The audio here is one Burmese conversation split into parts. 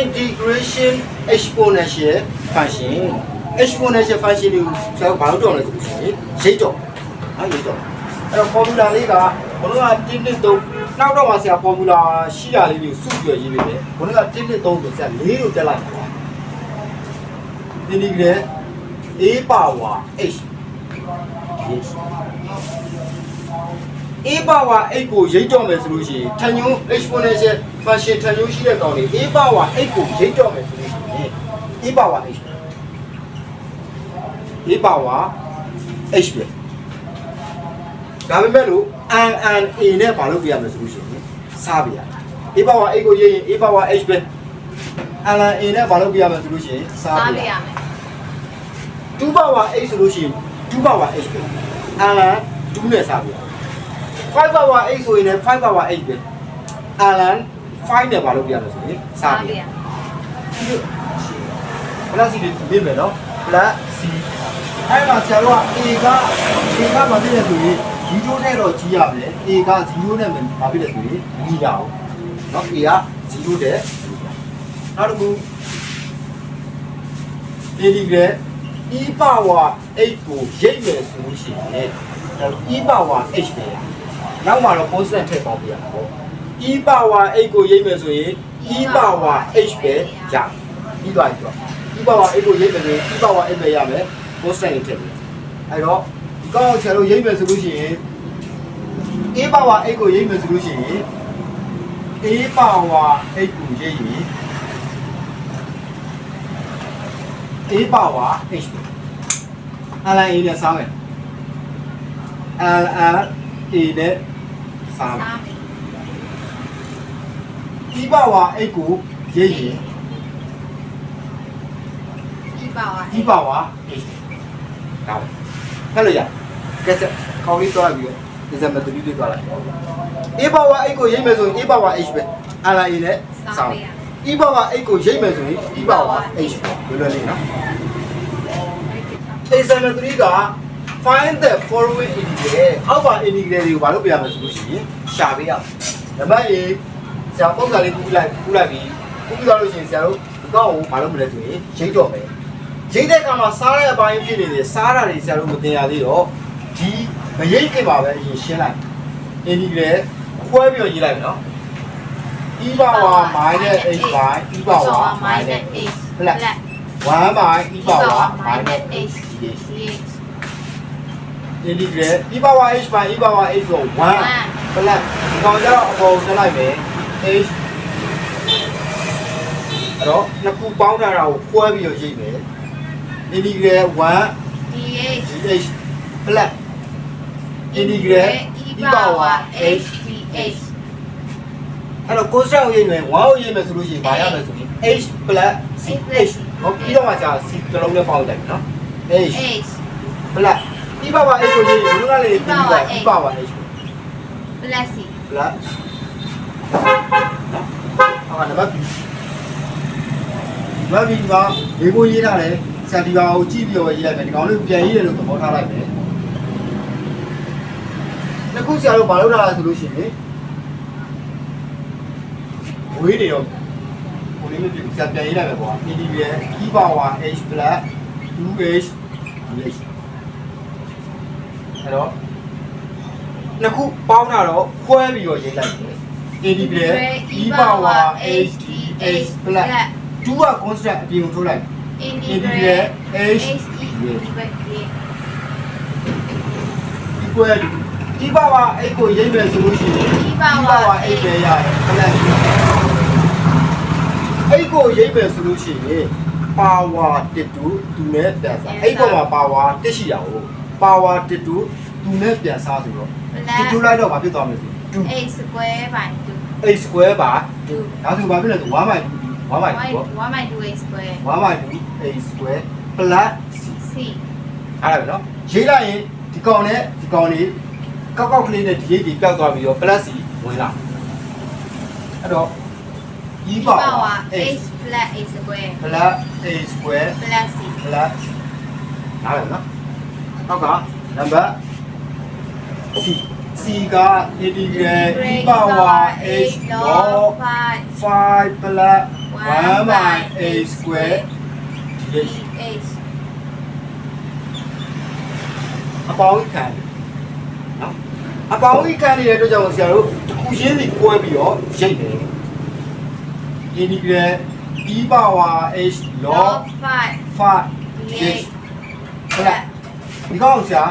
integration exponential function exponential function ကိုဆရာတို့ဘာလို့တော့လဲဆိုလို့ရှိရင်ရိတ်တော့ဟာရိတ်တော့အဲ့တော့ formula လေးကဘုန်းက1 1 3နောက်တော့မှဆရာ formula ရှိရလေးတွေကိုစုပြီးတော့ရေးပေးတယ်ဘုန်းက1 1 3ဆိုဆရာ၄ကိုတက်လိုက်ပါ integrate a power h yes a power 8ကိုရိတ်တော့မယ်ဆိုလို့ရှိရင်ထညွန်း exponential function ထညွန်းရှိတဲ့ကောင်လေး a power 8ကိုရိတ်တော့မယ်ဆိုလို့ရှိရင် a power h a power h ပဲဒါပေမဲ့လို့ n n a နဲ့ဘာလို့ပြရမလဲဆိုလို့ရှိရင်စားပြရ a power 8ကိုရေးရင် a power h ပဲ n n a နဲ့ဘာလို့ပြရမလဲဆိုလို့ရှိရင်စားစားပြပြရရမယ်2 power 8ဆိုလို့ရှိရင်2 power h ပဲအလန်2နဲ့စားပြ 5 power 8ဆိုရင်လည်း5 power 8ပဲအလန်5နဲ့ဘာလို့ပြရမလဲဆိုရင်စားပြ plus စီလေးပြင်မယ်နော် plus c အဲ့မှာဆရာတို့က a က a ကမဖြစ်တဲ့ဆိုရင်0နဲ့တော့ကြီးရမယ် a က0နဲ့မဖြစ်တဲ့ဆိုရင်မကြီးရအောင်နော် a က0တဲ့နောက်တစ်ခု integrate e power 8ကိုရိတ်မယ်ဆိုလို့ရှိရင် e power h ပဲ နောက်မှာတော့ constant ထည့်ပေါင်းပြရမှာပေါ့ e power 8ကိုရိတ်မယ်ဆိုရင် e power h ပဲရပြီးသွားပြီတော့ e power 8ကိုရိတ်မယ်ဆိုရင် e power h ပဲရမယ် constant ထည့်ပြီအဲ့တော့ဒီကောက်ဆရာတို့ရိတ်မယ်ဆိုလို့ရှိရင် a power 8ကိုရိတ်မယ်ဆိုလို့ရှိရင် a power 8ကိုရိတ်ရင် a power h အလန် a နဲ့စားမယ်အလန် a နဲ့ စားမယ်စားမယ် e power h ကိုရိတ်ရင်ဒီပါဝါ e power h ဒါပဲဖတ်လို့ရကဲစခေါင်းလေးသွားပြီးတော့ဒီစမတူလေးတွေသွားလိုက် a power h ကိုရိတ်မယ်ဆိုရင် a power h ပဲအလန် a နဲ့စားမယ် e power h ကိုရိတ်မယ်ဆိုရင် e power h ပဲလွယ်လွယ်လေးနော် Example 3က find the following integer အောက်ပါ integer တွေကိုဘာလို့ပြရမလဲဆိုလို့ရှိရင် ရှာပေးရမယ်။နံပါတ် A ဆရာပုံစံလေးကူးလိုက်ကူးလိုက်ပြီးကူးပြီးတော့လို့ရှိရင်ဆရာတို့ဒီကောက်ကိုဘာလို့မလဲဆိုရင်ရိတ်တော့မယ်။ရိတ်တဲ့အခါမှာစားတဲ့အပိုင်းဖြစ်နေတယ်စားတာတွေဆရာတို့မတင်ရသေးတော့ဒီမရိတ်ခင်ပါပဲအရင်ရှင်းလိုက်။ integer ခွဲပြီးတော့ရေးလိုက်မယ်နော်။ e power minus h by e power minus h ဟုတ်လား1 by e power minus h h integrate e power h by e power h ဆို1 plus ဒီကောင်ကျတော့အပေါ်တက်လိုက်မယ် h အဲ့တော့နှစ်ခုပေါင်းထားတာကိုခွဲပြီးတော့ရေးမယ် integrate 1 dh dh plus integrate e power h dh အဲ့တော့ constant ကိုရေးမယ်1ကိုရေးမယ်ဆိုလို့ရှိရင်ဘာရမလဲဆိုရင် h plus c h ဟောပြီးတော့မှကြာ c တစ်လုံးနဲ့ပေါင်းလိုက်မယ်နော် h h plus e power h ကိုရေးရင်ဘယ်လိုလဲပြီးတော့ e power h plus c plus ဟာနံပါတ်2နံပါတ်2ကဒီကိုရေးထားတယ်ဆန်ဒီပါကိုကြည့်ပြီးတော့ရေးလိုက်မယ်ဒီကောင်လေးပြန်ရေးတယ်လို့သဘောထားလိုက်မယ်နှစ်ခုဆရာတို့မလုပ်တာလဲဆိုလို့ရှိရင်ဝေးနေရောကိုလေးမပြဘူးဆရာပြန်ရေးလိုက်မယ်ကွာ individual e power h plus 2h dh အဲ့တော့နှစ်ခုပေါင်းတာတော့ခွဲပြီးတော့ရေးလိုက်တယ် individual e power h dh plus 2က constant အပြင်ကိုထုတ်လိုက် integrate h h integrate equal to e power h ကိုရေးမယ်ဆိုလို့ရှိရင် e power h ပဲရတယ် plus အဲ့ကိုရေးမယ်ဆိုလို့ရှိရင် power 1တူသူနဲ့ပြန်စားအဲ့ပေါ်မှာ power 1ရှိတာကို power တစ်တူသူနဲ့ပြန်စားဆိုတော့တစ်တူလိုက်တော့ဘာဖြစ်သွားမလဲဆို2 a square by 2 a square by 2ဒါဆိုဘာဖြစ်လဲဆို1 by 2 1 by 2ပေါ့1 by 2 a square 1 by 2 a square plus c အဲ့ဒါပဲနော်ရေးလိုက်ရင်ဒီကောင်နဲ့ဒီကောင်လေးကောက်ကောက်ကလေးနဲ့ဒီရေးကြီးပျောက်သွားပြီးတော့ plus c ဝင်လာအဲ့တော့ e power h plus a square plus a square plus c plus နားလည်နော် နောက်ကနံပါတ် c c က integral e power h log 5 plus 1 1 by a square dh dh အပေါင်းခံတယ်နော်အပေါင်းခံနေတဲ့အတွက်ကြောင့်ဆရာတို့တစ်ခုချင်းစီကွဲပြီးတော့ရိတ်တယ် integral e power h log log 5 5 dh ဟုတ်လား ဒီကောင်ဆရာ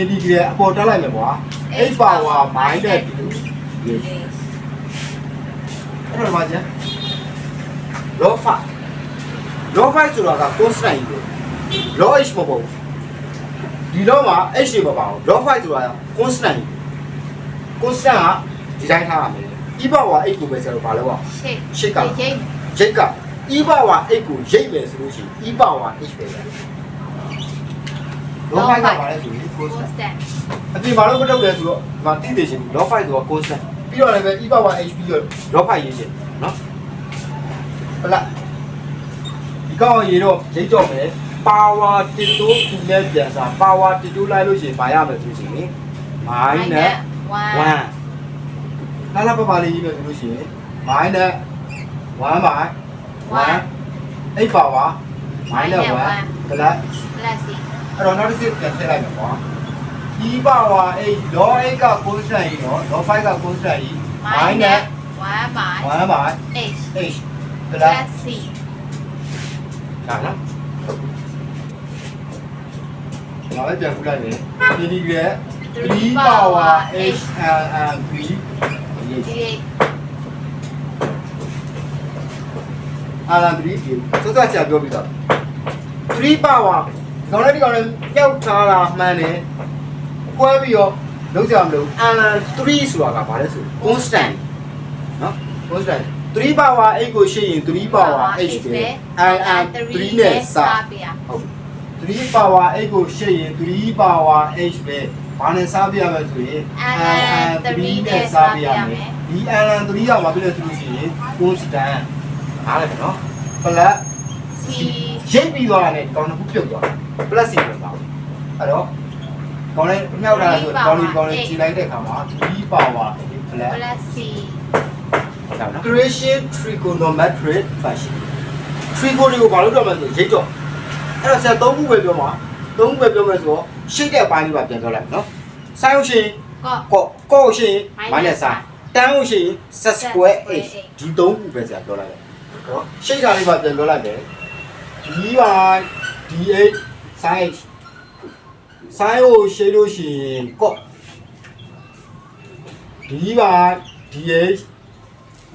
integral အပေါ်တက်လိုက်မယ်ကွာ h power minus 2 dh dh အဲ့တော့ဒီမှာကျန် log 5 log 5ဆိုတာက constant ကြီးပဲ log h မပေါ့ဘူးဒီ log မှာ h တွေမပါဘူး log 5ဆိုတာက constant ကြီး constant ကဒီတိုင်းထားရမယ် e power 8ကိုပဲဆရာတို့ဘာလို့อ่ะ shape ရှစ်ကရိတ်ရိတ်က e power 8ကိုရိတ်မယ်ဆိုလို့ရှိရင် e power h ပဲရတယ် log 5ကဘာလဲဆိုရင် constant constant အပြင်ဘာလို့မလုပ်လဲဆိုတော့ဒီမှာတိတိချင်း log 5ဆိုတော့ constant ပြီးတော့လည်းပဲ e power h ပြီးတော့ log 5ရေးချင်နော်ဟုတ်လားဒီကောင်ရေတော့ရိတ်တော့မယ် power တစ်တိုးဒီနဲ့ပြန်စား power တစ်တိုးလိုက်လို့ရှိရင်ဘာရမယ်ဆိုရှင် minus 1 1လာလာပပလေးရေးမယ်ဆိုလို့ရှိရင် minus 1 by 1 8 power minus 1 plus plus c အဲ့တော့နောက်တစ်စစ်ပြန်ထည့်လိုက်မယ်ကွာ e power 8 log 8က constant ကြီးနော် log 5က constant ကြီး minus 1 by 1 by h h plus plus c ဒါနော်ငါလည်းပြန်ခုလိုက်မယ် integral 3 power h and and 3 dh အာလာ3ဒီစောစောဆရာပြောပြီးသား3 power ခေါင်းလေးဒီကောင်လေးပျောက်ထားတာမှန်တယ်ကွဲပြီးတော့လုံးကြမလို့အာလာ3ဆိုတာကဘာလဲဆို constant နော် constant 3 power 8ကိုရှိရင်3 power h ပဲ and and 3နဲ့စပြရဟုတ်3 power 8ကိုရှိရင်3 power h ပဲဘာနဲ့စားပြရမလဲဆိုရင် and 3နဲ့စားပြရမယ်ဒီ and 3ကဘာဖြစ်လဲဆိုလို့ရှိရင် constant နားလည်မယ်နော် plus c ရိတ်ပြီးသွားတာနဲ့ကောင်းတစ်ခုပြုတ်သွားတယ် plus စီပဲပါဘူးအဲ့တော့ကောင်းလေးမြောက်တာဆိုကောင်းလေးကောင်းလေးခြေလိုက်တဲ့အခါမှာ3 power plus plus c ဟုတ်တယ်နော် creation trigonometric function trigo တွေကိုဘာလို့တော့မလဲဆိုရိတ်တော့အဲ့တော့ဆရာသုံးခုပဲပြောမှာသုံးခုပဲပြောမယ်ဆိုတော့ရှိတဲ့အပိုင်းလေးပါပြန်ပြောလိုက်နော်ဆိုင်းလို့ရှိရင်ကော့ကော့ကော့ရှိရင် minus minus sign တန်းလို့ရှိရင် set square h ဒီသုံးခုပဲဆရာပြောလိုက်တယ်နော်ရှိတာလေးပါပြန်ပြောလိုက်မယ် d by dh sin h sin ကိုရှိလို့ရှိရင်ကော့ d by dh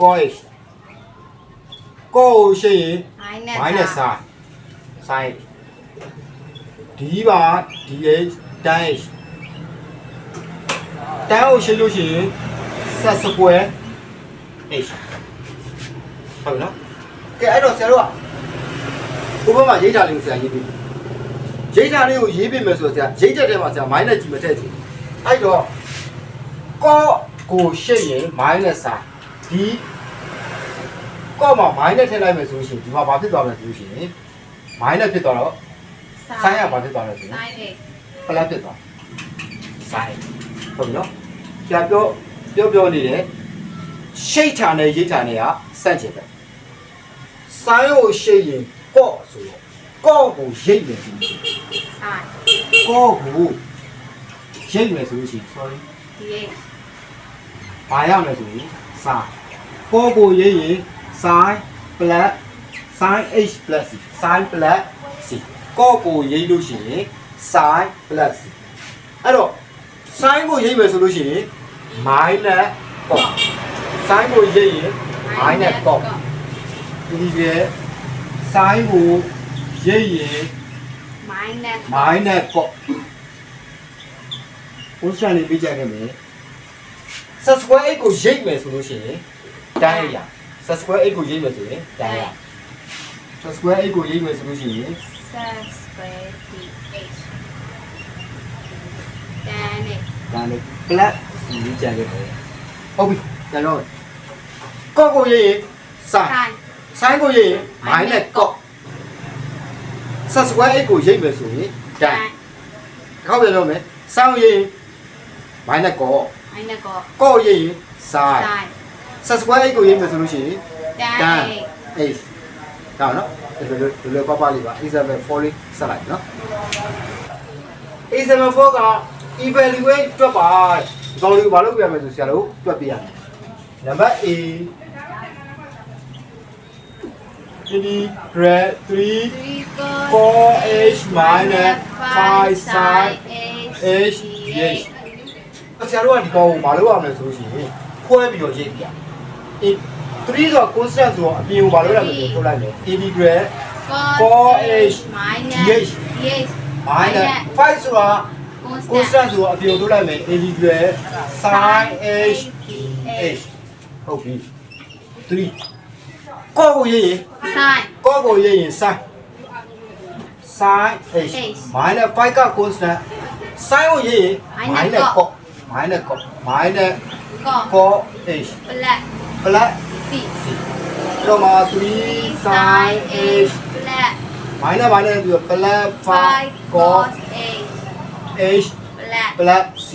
cos h ကော့ကိုရှိရင် minus minus sin sin h d by dh tan h တန်းကိုရှိလို့ရှိရင် set square h ဟုတ်ပြီနော်ကဲအဲ့တော့ဆရာတို့ကဥပမာရိတ်တာလေးကိုဆရာရေးပြီး ရိတ်တာလေးကိုရေးပြီးမယ်ဆိုတော့ဆရာရိတ်တဲ့ထဲမှာဆရာ minus ကြီးမထည့်ချင်အဲ့တော့ကော့ကိုရှိရင် minus စာဒီကော့မှာ minus ထည့်လိုက်မယ်ဆိုလို့ရှိရင်ဒီမှာဘာဖြစ်သွားမလဲဆိုလို့ရှိရင် minus ဖြစ်သွားတော့ sin ကဘာဖြစ်သွားလဲဆိုရင် sin h plus ဖြစ်သွား sin ဟုတ်ပြီနော်ဆရာပြောပြောပြောနေတယ်ရှိတ်ထာနဲ့ရိတ်ထာနဲ့ကစန့်ကျင်ပဲဆိုင်းကိုရှိရင်ကော့ဆိုတော့ ကော့ကိုရိတ်မယ်ဆိုလို့ရှိရင် sin ကော့ကိုရိတ်မယ်ဆိုလို့ရှိရင် sorry dh ဘာရမလဲဆိုရင်စာကော့ကိုရိတ်ရင် sin plus sin h plus c sin plus c ကော့ကိုရိတ်လို့ရှိရင် sin plus c အဲ့တော့ sin ကိုရိတ်မယ်ဆိုလို့ရှိရင် minus ကော့ sin ကိုရိတ်ရင် minus ကော့ဒီရဲ့ sin ကို ရိတ်ရင် minus minus ပေါ့ဘုရားနေပြကြခဲ့မယ် set square 8ကိုရိတ်မယ်ဆိုလို့ရှိရင်တန်းရ set square 8ကိုရိတ်မယ်ဆိုရင်တန်းရ set square 8ကိုရိတ်မယ်ဆိုလို့ရှိရင် sin square dh tan h ဒါနဲ့ plus ဒီပြကြခဲ့မယ်ဟုတ်ပြီကျွန်တော်ကော့ကိုရိတ်ရင် sin sin sin ကိုရိတ်ရင် minus ကော့ set square 8ကိုရိတ်မယ်ဆိုရင်တန်း tan ခေါက်ပြန်တော့မယ် sin ကိုရိတ်ရင် minus ကော့ minus ကော့ကော့ရိတ်ရင် sin sin set square 8ကိုရိတ်မယ်ဆိုလို့ရှိရင် tan tan h h ဒါနော်ဒီလိုဒီလိုပပလေးပါ a7 4လေးဆက်လိုက်နော် a7 4က evaluate တွက်ပါဒီကောင်လေးကိုဘာလုပ်ပြရမလဲဆိုဆရာတို့တွက်ပြရမယ်နံပါတ် a integrate 3 3 4h minus 5 sin h dh ဆရာတို့ကဒီကောင်ကိုမလုပ်ရမယ်ဆိုလို့ရှိရင်ခွဲပြီးတော့ရေးပြအေး3ဆိုတော့ constant ဆိုတော့အပြင်ကိုမလုပ်ရမယ်ဆိုထုတ်လိုက်မယ် integrate cos minus dh minus 5ဆိုတော့ constant constant ဆိုတော့အပြင်ကိုထုတ်လိုက်မယ် integrate sin h dh ဟုတ်ပြီ 3 ကောကိုရေးရင် sin ကောကိုရေးရင် sin sin h H minus 5က constant sin ကိုရေးရင် Minus minus cos cos minus cos minus cos cos h plus plus c တော့မှာ3 sin h plus minus minus ပြီးတော့ plus 5 5 cos cos h h plus plus c c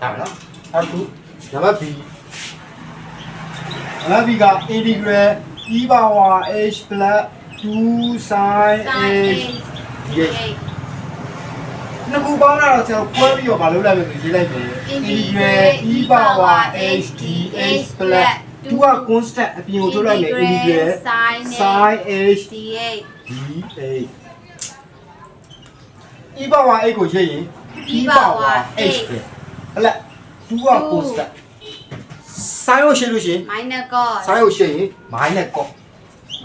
ဒါနော် အဲ့ဒါနံပါတ် b နံပါတ် b က integral e power h plus 2 sin sin h h dh နှစ်ခုပေါင်းတာတော့ဆရာတို့ခွဲပြီးတော့မလုပ်လိုက်မယ်ဆိုရေးလိုက်မယ် integral e power h dh plus 2က constant အပြင်ကိုထုတ်လိုက်မယ် integral sin sin h dh dh e power h ကိုရေးရင် E power h ပဲဟဲ့2က constant sin ကိုရှင်းလို့ရှိရင် minus cos sin ကိုရှင်းရင် minus cos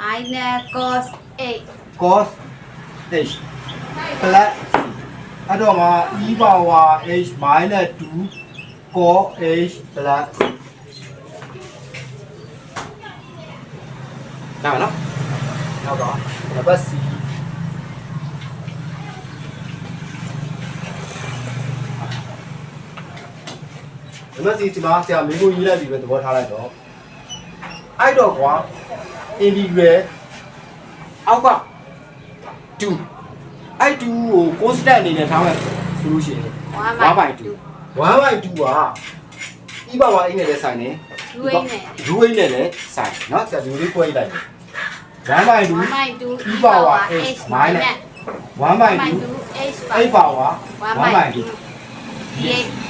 minus cos h cos h plus အဲ့တော့မှာ e power h minus 2 cos h plus ဒါနော်နောက်တော့နံပါတ် c မက်စီဒီမှာဆရာမေကိုကြီးလိုက်ပြီးပဲသဘောထားလိုက်တော့အဲ့တော့ကွာ individual အောက်က2အဲ့2ကို constant အနေနဲ့ထားလိုက်ဆိုလို့ရှိရင်1 by 2 1 by 2ကဒီပါပါအိနဲ့လည်းဆိုင်တယ်ဒူအိနဲ့ဒူအိနဲ့လည်းဆိုင်နော်ဆရာဒီလိုလေးကိုလိုက်လိုက်1 by 2 1 by 2ဒီပါပါအိ1 by 2 1 by 2 8 power 1 by 2 8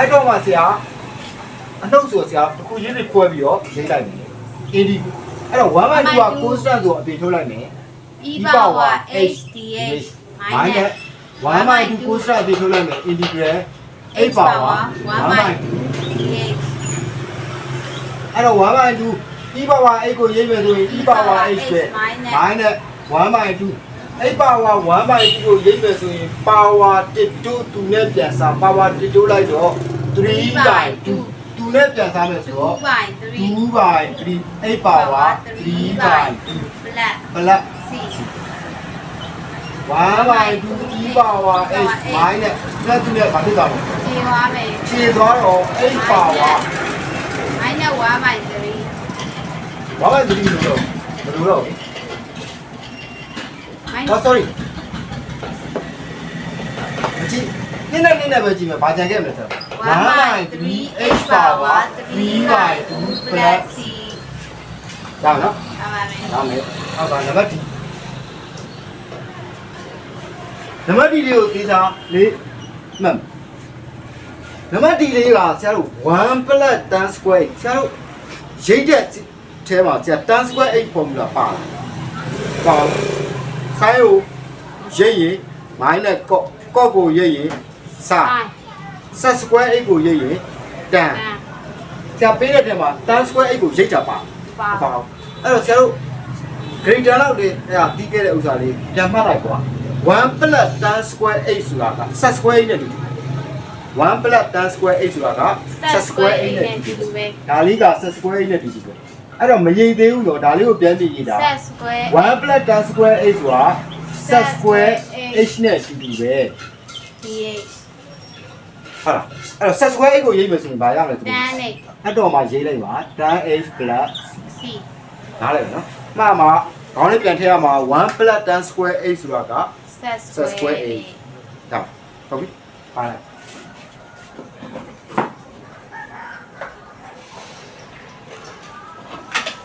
အဲ့တော့မှဆရာအနှုတ်ဆိုဆရာတစ်ခုရေးတွေခွဲပြီးတော့ရေးလိုက်မယ် AD အဲ့တော့1 by 2က constant ဆိုအပြင်ထုတ်လိုက်မယ် e power h dh minus 1 by 2 constant အပြင်ထုတ်လိုက်မယ် integral 8 power 1 by 2 dh အဲ့တော့1 by 2 e power 8ကိုရေးမယ်ဆိုရင် e power h ပဲ minus 1 by 2 8 power 1 by 2ကိုရေးမယ်ဆိုရင် power 1 2သူနဲ့ပြန်စား power 1 2လိုက်တော့3 by 2သူနဲ့ပြန်စားမယ်ဆိုတော့2 by 3 2 by 3 8 power 3 by 2 plus plus c 1 by 2 e power h minus နဲ့သူနဲ့ဘာဖြစ်သွားမလဲခြေသွားမယ်ခြေသွားတော့8 power minus 1 by 3 1 by 3လို့တော့ဘယ်လိုတော့ minus ဟော sorry မကြည့်နည်းနည်းနည်းနည်းပဲကြည့်မယ်ဘာကြံခဲ့မလဲဆိုတော့1 by 3 h power 3 by 2 plus c ဒါနော်အမှန်ပဲဒါမယ်ဟုတ်ပါနံပါတ် D နံပါတ် D လေးကိုသေချာလေးမှတ်နံပါတ် D လေးကဆရာတို့1 plus tan square ဆရာတို့ရိတ်တဲ့အဲမှာဆရာ tan square 8 formula ပါလာပါ ဆိုင်ကိုရိတ်ရင် minus cos cos ကိုရိတ်ရင် sin sin square 8ကိုရိတ်ရင် tan ဆရာပေးတဲ့ထဲမှာ tan square 8ကိုရိတ်တာပါပါပါအောင်အဲ့တော့ဆရာတို့ greater လောက်တွေအဲ့ဒါပြီးခဲ့တဲ့ဥစ္စာလေးပြန်မှတ်လိုက်ကွာ1 plus tan square 8ဆိုတာက set square နဲ့တူတယ်1 plus tan square 8ဆိုတာက set square 8နဲ့တူတူတယ်ပဲဒါလေးက set square 8နဲ့တူတယ် အဲ့တော့မရိပ်သေးဘူးတော့ဒါလေးကိုပြန်ကြည့်ရတာ set square 1 plus tan square 8ဆိုတာ set square h နဲ့တူတူပဲ dh ဟုတ်လားအဲ့တော့ set square 8ကိုရိပ်မယ်ဆိုရင်ဘာရမလဲသူ tan နဲ့အဲ့တော့မှရေးလိုက်ပါ tan h plus c နားလည်နော်မှန်မှာခေါင်းလေးပြန်ထည့်ရမှာ1 plus tan square 8ဆိုတာက set set square square eight. ဒါဟုတ်ပြီပါလား